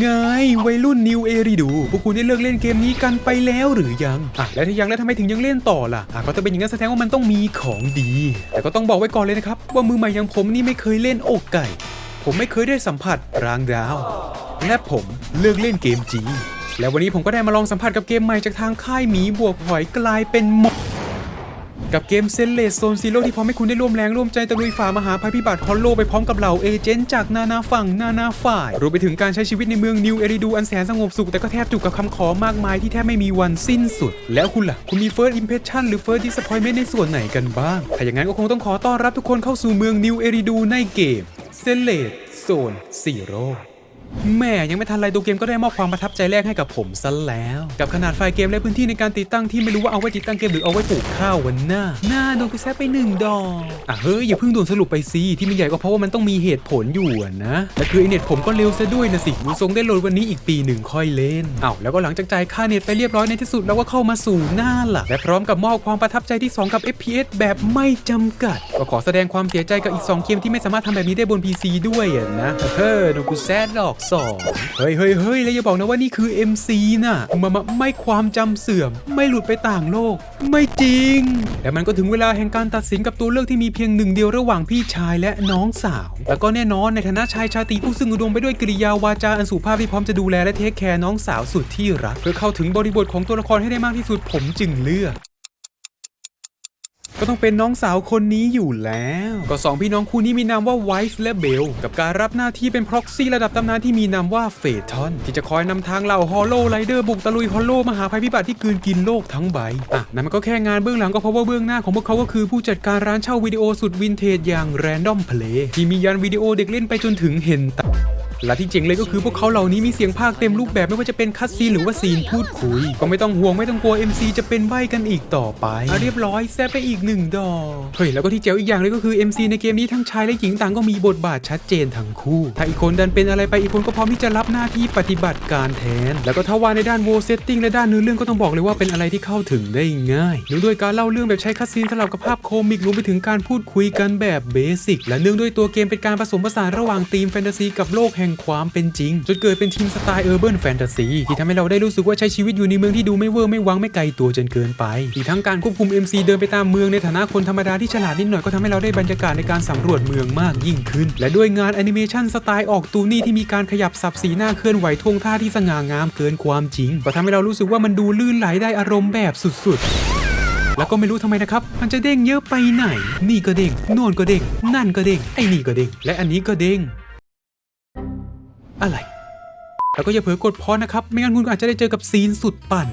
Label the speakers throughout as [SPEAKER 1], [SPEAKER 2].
[SPEAKER 1] ไง วัยรุ่นนิวเอริดู พวกคุณได้เลิกเล่นเกมนี้กันไปแล้วหรือยัง อะ แล้วถ้ายังแล้วทำไมถึงยังเล่นต่อล่ะ อะ ก็จะเป็นอย่างนั้นแสดงว่ามันต้องมีของดี แต่ก็ต้องบอกไว้ก่อนเลยนะครับ ว่ามือใหม่อย่างผมนี่ไม่เคยเล่นอกไก่ ผมไม่เคยได้สัมผัสรางดาว และผมเลิกเล่นเกมจี และวันนี้ผมก็ได้มาลองสัมผัสกับเกมใหม่จากทางค่ายหมีบวกหอยกลายเป็นหม กับเกมเซนเลสโซนซีโร่ที่พร้อมให้คุณได้ร่วมแรงร่วมใจตะลุยฝ่ามหาภัยพิบัติฮอลโลไปพร้อมกับเหล่าเอเจนต์จากนานาฝั่งนานาฝ่าย รวมไปถึงการใช้ชีวิตในเมืองนิวเอริดูอันแสนสงบสุข แต่ก็แทบจุกกับคำขอมากมายที่แทบไม่มีวันสิ้นสุด แล้วคุณล่ะ คุณมี First Impression หรือ First Disappointment ในส่วนไหนกันบ้าง ถ้าอย่างนั้นก็คงต้องขอต้อนรับทุกคนเข้าสู่เมืองนิวเอริดูในเกมเซนเลสโซนซีโร่ แม่ยังไม่ทันไรตัวเกมก็ได้มอบความประทับใจแรกให้กับผมซะแล้ว กับขนาดไฟล์เกมและพื้นที่ในการติดตั้งที่ไม่รู้ว่าเอาไว้ติดตั้งเกมหรือเอาไว้ปลูกข้าววันหน้า หน้าโดนกูแซะไปหนึ่งดอกอะเฮ้ยอย่าเพิ่งด่วนสรุปไปสิที่มันใหญ่ก็เพราะว่ามันต้องมีเหตุผลอยู่นะและคือไอเน็ตผมก็เร็วซะด้วยนะสิดูทรงได้โหลดวันนี้อีกปีหนึ่งค่อยเล่นอ้าวแล้วก็หลังจากจ่ายค่าเน็ตไปเรียบร้อยในที่สุดเราก็เข้ามาสู่หน้าหลักและพร้อมกับมอบความประทับใจที่ 2 กับ FPS แบบไม่จำกัด ก็ขอแสดงความเสียใจกับอีก 2 เกมที่ไม่สามารถทำแบบนี้ได้บน PC ด้วยนะเฮ้อดูกูแซดดอกสองเฮ้ยเฮ้ยเฮ้ยแล้วอย่าบอกนะว่านี่คือ MC น่ะมามาไม่ความจำเสื่อม ไม่หลุดไปต่างโลก ไม่จริงและมันก็ถึงเวลาแห่งการตัดสินกับตัวเลือกที่มีเพียงหนึ่งเดียวระหว่างพี่ชายและน้องสาว แล้วก็แน่นอนในฐานะชายชาตรีผู้ซึ่งอุดมไปด้วยกริยาวาจาอันสุภาพที่พร้อมจะดูแลและเทคแคร์น้องสาวสุดที่รัก เพื่อเข้าถึงบริบทของตัวละครให้ได้มากที่สุดผมจึงเลือก ก็ต้องเป็นน้องสาวคนนี้อยู่แล้ว ก็สองพี่น้องคู่นี้มีนามว่าไวฟ์และเบล กับการรับหน้าที่เป็นพ็อกซี่ระดับตำนานที่มีนามว่าเฟทอน ที่จะคอยนำทางเหล่าฮอลโลไรเดอร์บุกตะลุยฮอลโลมหาภัยพิบัติที่กืนกินโลกทั้งใบ อะนั่นมันก็แค่งานเบื้องหลังก็เพราะว่าเบื้องหน้าของพวกเขาก็คือผู้จัดการร้านเช่าวิดีโอสุดวินเทจอย่าง Random Play ที่มียันวิดีโอเด็กเล่นไปจนถึงเห็นตา และที่เจ๋งเลยก็คือพวกเขาเหล่านี้มีเสียงภาคเต็มรูปแบบไม่ว่าจะเป็นคัดซีนหรือว่าซีนพูดคุย ก็ไม่ต้องห่วงไม่ต้องกลัว MC จะเป็นใบกันอีกต่อไปอเรียบร้อยแซะไปอีกหนึ่งดอกเฮ้ยแล้วก็ที่เจ๋วอีกอย่างเลยก็คือ MC ในเกมนี้ทั้งชายและหญิงต่างก็มีบทบาทชัดเจนทั้งคู่ ถ้าอีกคนดันเป็นอะไรไปอีกคนก็พร้อมที่จะรับหน้าที่ปฏิบัติการแทน แล้วก็ถ้าว่าในด้านโวเซตติ้งและด้านเนื้อเรื่องก็ต้องบอกเลยว่าเป็นอะไรที่เข้าถึงได้ง่ายเนื่องด้วยการเล่าเรื่องแบบใช้คัดซีนสลับกับภาพโคมิกรวมไปถึงการพูดคุยกันแบบเบสิกและเนื่องด้วยตัวเกมเป็นการผสมผสานระหว่างธีมแฟนตาซีกับโลกแห่งความเป็นจริงจนเกิดเป็นทีมสไตล์เออร์เบิร์นแฟนตาซีที่ทำให้เราได้รู้สึกว่าใช้ชีวิตอยู่ในเมืองที่ดูไม่เวอร์ไม่วังไม่ไกลตัวจนเกินไป อีกทั้งการควบคุม MC เดินไปตามเมืองในฐานะคนธรรมดาที่ฉลาดนิดหน่อยก็ทำให้เราได้บรรยากาศในการสำรวจเมืองมากยิ่งขึ้น และด้วยงานแอนิเมชันสไตล์ออกตูนี่ที่มีการขยับสับสีหน้าเคลื่อนไหวท่วงท่าที่สง่างามเกินความจริงก็ทำให้เรารู้สึกว่ามันดูลื่นไหลได้อารมณ์แบบสุดๆแล้วก็ไม่รู้ทำไมนะครับ มันจะเด้งเยอะไปไหน นี่ก็เด้ง โน่นก็เด้ง นั่นก็เด้ง ไอ้นี่ก็เด้ง และอันนี้ก็เด้ง อะไร แล้วก็อย่าเผลอกดพอนะครับ ไม่งั้นคุณอาจจะได้เจอกับซีนสุดปั่น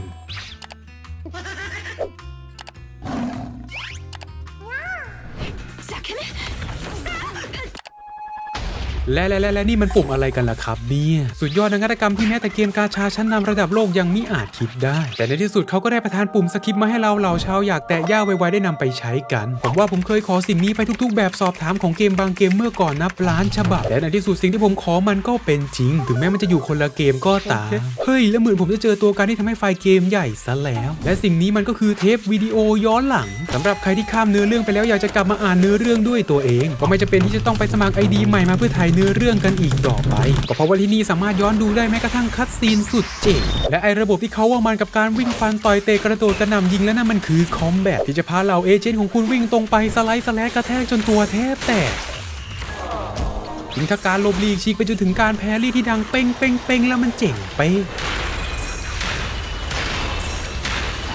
[SPEAKER 1] และและและและนี่มันปุ่มอะไรกันล่ะครับเนี่ยสุดยอดนวัตกรรมที่แม้แต่เกมกาชาชั้นนำระดับโลกยังมิอาจคิดได้ แต่ในที่สุดเขาก็ได้ประทานปุ่มสคิปมาให้เราเหล่าชาวอยากแตะย่าไวๆได้นำไปใช้กัน ผมว่าผมเคยขอสิ่งนี้ไปทุก ๆ แบบสอบถามของเกมบางเกมเมื่อก่อนนับล้านฉบับ และในที่สุดสิ่งที่ผมขอมันก็เป็นจริง ถึงแม้มันจะอยู่คนละเกมก็ตามเฮ้ยแล้วเหมือนผมจะเจอตัวการที่ทำให้ไฟล์เกมใหญ่ซะแล้ว และสิ่งนี้มันก็คือเทปวิดีโอย้อนหลังสำหรับใครที่ข้ามเนื้อเรื่องไปแล้วอยากจะกลับมาอ่านเนื้อเรื่องด้วยตัวเอง ก็ไม่จะเป็นที่จะต้องไปสมัครไอดีใหม่มาเพื่อถ่ายเนื้อเรื่องกันอีกต่อไป ก็เพราะว่าที่นี่สามารถย้อนดูได้แม้กระทั่งคัดซีนสุดเจ๋งและไอระบบที่เขาว่ามันกับการวิ่งฟันต่อยเตะกระโดดกระหน่ำยิงและนั่นมันคือคอมแบทที่จะพาเหล่าเอเจนต์ของคุณวิ่งตรงไปสไลด์สแลกกระแทกจนตัวแทบแตกถึงถ้าการลบลีกฉีกไปจนถึงการแพรรี่ที่ดังเป้งเป้งเป้งแล้วมันเจ๋งไป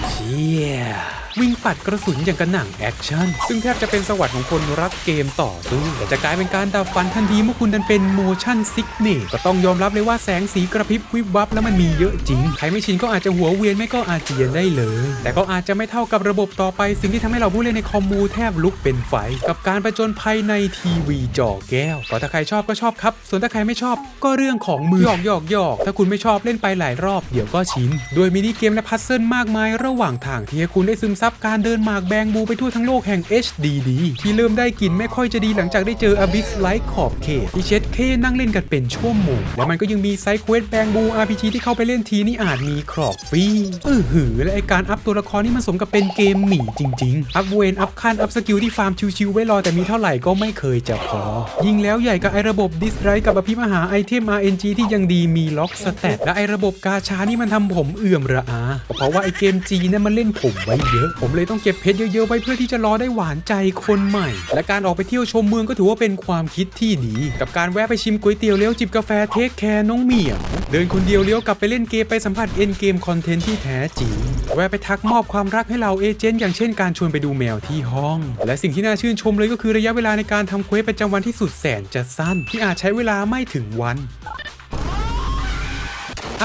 [SPEAKER 1] ะเชี่ย วิ่งปัดกระสุนอย่างกระหนังแอคชั่น ซึ่งแทบจะเป็นสวรรค์ของคนรักเกมต่อสู้แต่จะกลายเป็นการดับฟันทันทีเมื่อคุณดันเป็น motion sickness ก็ต้องยอมรับเลยว่าแสงสีกระพริบวิบวับแล้วมันมีเยอะจริง ใครไม่ชินก็อาจจะหัวเวียนไม่ก็อาเจียนได้เลย แต่ก็อาจจะไม่เท่ากับระบบต่อไป สิ่งที่ทำให้เราผู้เล่นในคอมมูแทบลุกเป็นไฟ กับการประจนภัยในทีวีจอแก้วก็ถ้าใครชอบก็ชอบครับ ส่วนถ้าใครไม่ชอบก็เรื่องของมือหยอกหยอกหยอกถ้าคุณไม่ชอบเล่นไปหลายรอบเดี๋ยวก็ชินโดยมินิเกมและพัซเซิลมากมายระหว่างทางที่ให้คุณได้ซึมซับซับการเดินหมากแบงบูไปทั่วทั้งโลกแห่ง HDD ที่เริ่มได้กลิ่นไม่ค่อยจะดีหลังจากได้เจอ Abyss Light ขอบเขตที่เช็ดเคนั่งเล่นกันเป็นชั่วโมงแล้วมันก็ยังมีไซด์เควสแบงบู RPG ที่เข้าไปเล่นทีนี่อาจมีครอกฟรีเออหือ และไอการอัพตัวละครนี่มันสมกับเป็นเกมหมีจริง ๆ อัพเวนอัพขั้นอัพสกิลที่ฟาร์มชิวๆไว้รอแต่มีเท่าไหร่ก็ไม่เคยจะพอ ยิ่งแล้วใหญ่กับไอระบบดิสไรกับอภิมหาไอเทม RNG ที่ยังดีมีล็อกสเตตและไอระบบกาชานี่มันทำผมเอื่อมระอาเพราะว่าไอเกมจีนั่นมันเล่นผมไว้เยอะผมเลยต้องเก็บเพชรเยอะๆไว้เพื่อที่จะรอได้หวานใจคนใหม่ และการออกไปเที่ยวชมเมืองก็ถือว่าเป็นความคิดที่ดี กับการแวะไปชิมก๋วยเตี๋ยวเลี้ยวจิบกาแฟเทคแคร์น้องเหมียว เดินคนเดียวเลี้ยวกลับไปเล่นเกมไปสัมผัสเอ็นเกมคอนเทนต์ที่แท้จริงแวะไปทักมอบความรักให้เราเอเจนต์อย่างเช่นการชวนไปดูแมวที่ห้อง และสิ่งที่น่าชื่นชมเลยก็คือระยะเวลาในการทำเควสประจำวันที่สุดแสนจะสั้น ที่อาจใช้เวลาไม่ถึงวัน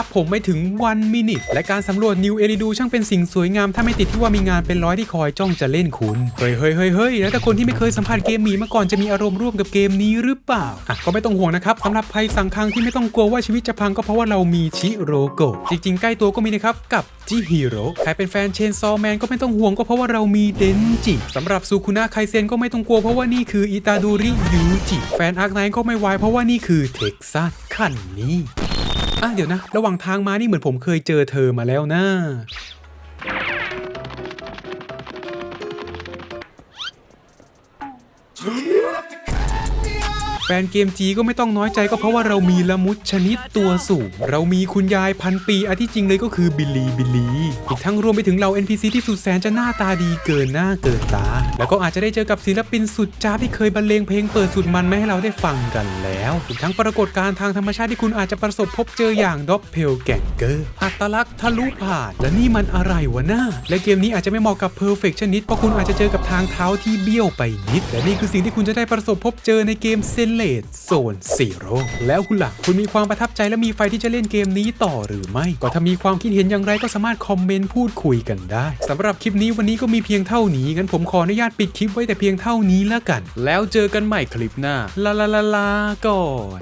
[SPEAKER 1] ถ้าผมไม่ถึงวันมินิและการสำรวจนิวเอริดูช่างเป็นสิ่งสวยงาม ถ้าไม่ติดที่ว่ามีงานเป็นร้อยที่คอยจ้องจะเล่นคุณ เฮ้ยเฮ้ยเฮ้ยเฮ้ยแล้วแต่คนที่ไม่เคยสัมผัสเกมหมีมาก่อนจะมีอารมณ์ร่วมกับเกมนี้หรือเปล่าอะก็ไม่ต้องห่วงนะครับสำหรับภัยสังคังที่ไม่ต้องกลัวว่าชีวิตจะพังก็เพราะว่าเรามีชิโรโกะจริง ๆ ใกล้ตัวก็มีนะครับกับจิฮิโร่ใครเป็นแฟนเชนซอแมนก็ไม่ต้องห่วงก็เพราะว่าเรามีเดนจิสำหรับซูคุนะไคเซนก็ไม่ต้องกลัวเพราะว่านี่คืออิตาดูริยูจิแฟนอาร์คไนก็ไม่วายเพราะว่านี่คือเท็กซัสคันนี้ อะเดี๋ยวนะ ระหว่างทางมานี่เหมือนผมเคยเจอเธอมาแล้วนะ แฟนเกมจีก็ไม่ต้องน้อยใจก็เพราะว่าเรามีละมุดชนิดตัวสูง เรามีคุณยายพันปีอันที่จริงเลยก็คือบิลลีบิลลีอีกทั้งรวมไปถึงเรา NPC ที่สุดแสนจะหน้าตาดีเกินหน้าเกินตา แล้วก็อาจจะได้เจอกับศิลปินสุดจ้าที่เคยบรรเลงเพลงเปิดสุดมันไมาให้เราได้ฟังกันแล้วอีกทั้งปรากฏการณ์ทางธรรมชาติที่คุณอาจจะประสบพบเจออย่างด็อปเพลแกงเกอร์อัตลักษณ์ทะลุผ่านและนี่มันอะไรวะหน้า และเกมนี้อาจจะไม่เหมาะกับ perfectionist เพราะคุณอาจจะเจอกับทางเท้าที่เบี้ยวไปนิดและนี่คือสิ่งที่คุณจะได้ประสบพบเจอในเกม s e l e t Zone Zero แล้วคุณล่ะ คุณมีความประทับใจและมีไฟที่จะเล่นเกมนี้ต่อหรือไม่ ก็ถ้ามีความคิดเห็นอย่างไรก็สามารถคอมเมนต์พูดคุยกันได้ สำหรับคลิปนี้วันนี้ก็มีเพียงเท่านี้ งั้นผมขออนุญาตปิดคลิปไว้แต่เพียงเท่านี้แล้วกัน แล้วเจอกันใหม่คลิปหน้า ลาลาลาลาก่อน